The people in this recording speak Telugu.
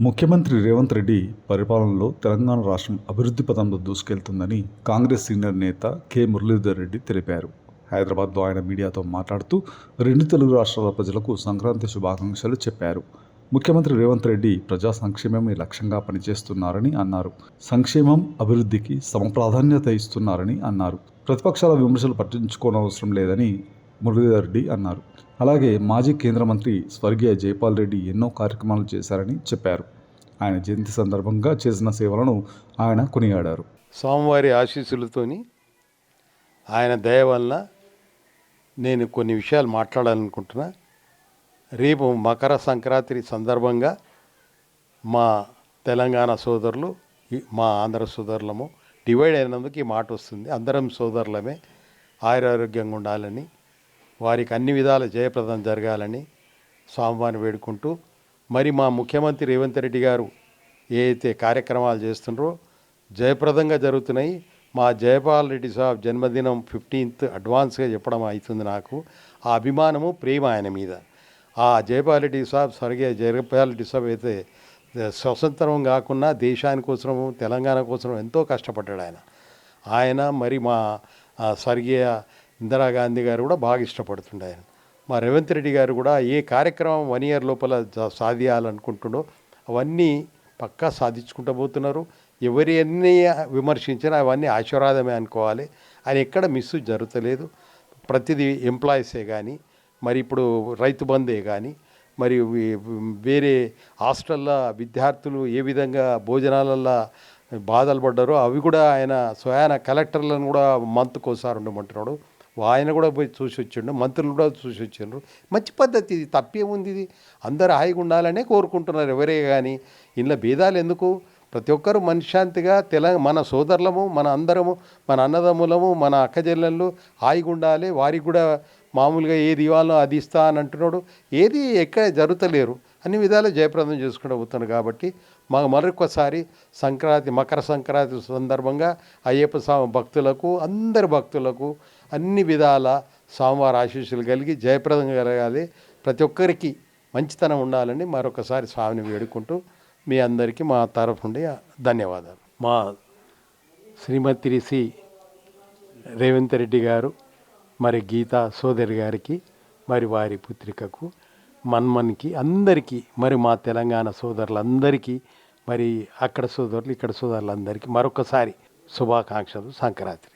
ముఖ్యమంత్రి రేవంత్ రెడ్డి పరిపాలనలో తెలంగాణ రాష్ట్రం అభివృద్ధి పథంలో దూసుకెళ్తుందని కాంగ్రెస్ సీనియర్ నేత కె. మురళీధర్ రెడ్డి తెలిపారు. హైదరాబాద్లో ఆయన మీడియాతో మాట్లాడుతూ రెండు తెలుగు రాష్ట్రాల ప్రజలకు సంక్రాంతి శుభాకాంక్షలు చెప్పారు. ముఖ్యమంత్రి రేవంత్ రెడ్డి ప్రజా సంక్షేమమే లక్ష్యంగా పనిచేస్తున్నారని అన్నారు. సంక్షేమం అభివృద్ధికి సమప్రాధాన్యత ఇస్తున్నారని అన్నారు. ప్రతిపక్షాల విమర్శలు పట్టించుకోనవసరం లేదని మురళీధర్ రెడ్డి అన్నారు. అలాగే మాజీ కేంద్ర మంత్రి స్వర్గీయ జైపాల్ రెడ్డి ఎన్నో కార్యక్రమాలు చేశారని చెప్పారు. ఆయన జయంతి సందర్భంగా చేసిన సేవలను ఆయన కొనియాడారు. స్వామివారి ఆశీస్సులతోని ఆయన దయ వలన నేను కొన్ని విషయాలు మాట్లాడాలనుకుంటున్నా. రేపు మకర సంక్రాంతి సందర్భంగా మా తెలంగాణ సోదరులు మా ఆంధ్ర సోదరులము డివైడ్ అయినందుకు ఈ మాట వస్తుంది. అందరం సోదరులమే ఆయురారోగ్యంగా ఉండాలని వారికి అన్ని విధాల జయప్రదం జరగాలని స్వామివారిని వేడుకుంటూ మరి మా ముఖ్యమంత్రి రేవంత్ రెడ్డి గారు ఏ అయితే కార్యక్రమాలు చేస్తున్నారో జయప్రదంగా జరుగుతున్నాయి. మా జయపాల్ రెడ్డి సాబ్ జన్మదినం ఫిఫ్టీన్త్ అడ్వాన్స్గా చెప్పడం అవుతుంది నాకు. ఆ అభిమానము ప్రేమ ఆయన మీద. ఆ జయపాల్ రెడ్డి సాబ్ స్వర్గీయ జయపాల్ రెడ్డి సాబ్ అయితే స్వతంత్రం కాకుండా దేశాని కోసము తెలంగాణ కోసం ఎంతో కష్టపడ్డాడు ఆయన. ఆయన మరి మా స్వర్గీయ ఇందిరాగాంధీ గారు కూడా బాగా ఇష్టపడుతుండే ఆయన. మా రేవంత్ రెడ్డి గారు కూడా ఏ కార్యక్రమం వన్ ఇయర్ లోపల జ- సాధించాలనుకుంటుండో అవన్నీ పక్కా సాధించుకుంటూ పోతున్నారు. ఎవరి అన్ని విమర్శించినా అవన్నీ ఆశీర్వాదమే అనుకోవాలి. అని ఎక్కడ మిస్ జరుగుతలేదు ప్రతిదీ ఎంప్లాయీసే కానీ మరి ఇప్పుడు రైతు బంధే కానీ మరి వేరే హాస్టల్లో విద్యార్థులు ఏ విధంగా భోజనాలల్లో బాధలు పడ్డారో అవి కూడా ఆయన స్వయాన కలెక్టర్లను కూడా మంత్కి ఒకసారి ఉండమంటున్నాడు. ఆయన కూడా పోయి చూసి వచ్చిండు మంత్రులు కూడా చూసి వచ్చిండ్రు. మంచి పద్ధతి ఇది తప్పేముంది ఇది? అందరు హాయిగా ఉండాలనే కోరుకుంటున్నారు ఎవరే కానీ ఇంట్లో భేదాలు ఎందుకు? ప్రతి ఒక్కరు మనశ్శాంతిగా తెలంగాణ మన సోదరులము మన అందరము మన అన్నదమ్ములము మన అక్కజెల్లెళ్ళు హాయిగా ఉండాలి. వారికి కూడా మామూలుగా ఏది ఇవ్వాలో అది ఇస్తా అని అంటున్నాడు. ఏది ఎక్కడ జరుగుతలేరు. అన్ని విధాలు జయప్రదం చేసుకుంటూ పోతున్నాడు కాబట్టి మా మరొకసారి సంక్రాంతి మకర సంక్రాంతి సందర్భంగా అయ్యప్ప స్వామి భక్తులకు అందరి భక్తులకు అన్ని విధాల స్వామివారి ఆశీస్సులు కలిగి జయప్రదం కలగాలి ప్రతి ఒక్కరికి మంచితనం ఉండాలని మరొకసారి స్వామిని వేడుకుంటూ మీ అందరికీ మా తరఫు నుండి ధన్యవాదాలు. మా శ్రీమతి శ్రీ రేవంత్ రెడ్డి గారు మరి గీతా సోదరి గారికి మరి వారి పుత్రికకు మన్మన్కి అందరికీ మరి మా తెలంగాణ సోదరులందరికీ మరి అక్కడ సోదరులు ఇక్కడ సోదరులందరికీ మరొకసారి శుభాకాంక్షలు. సంక్రాంతి.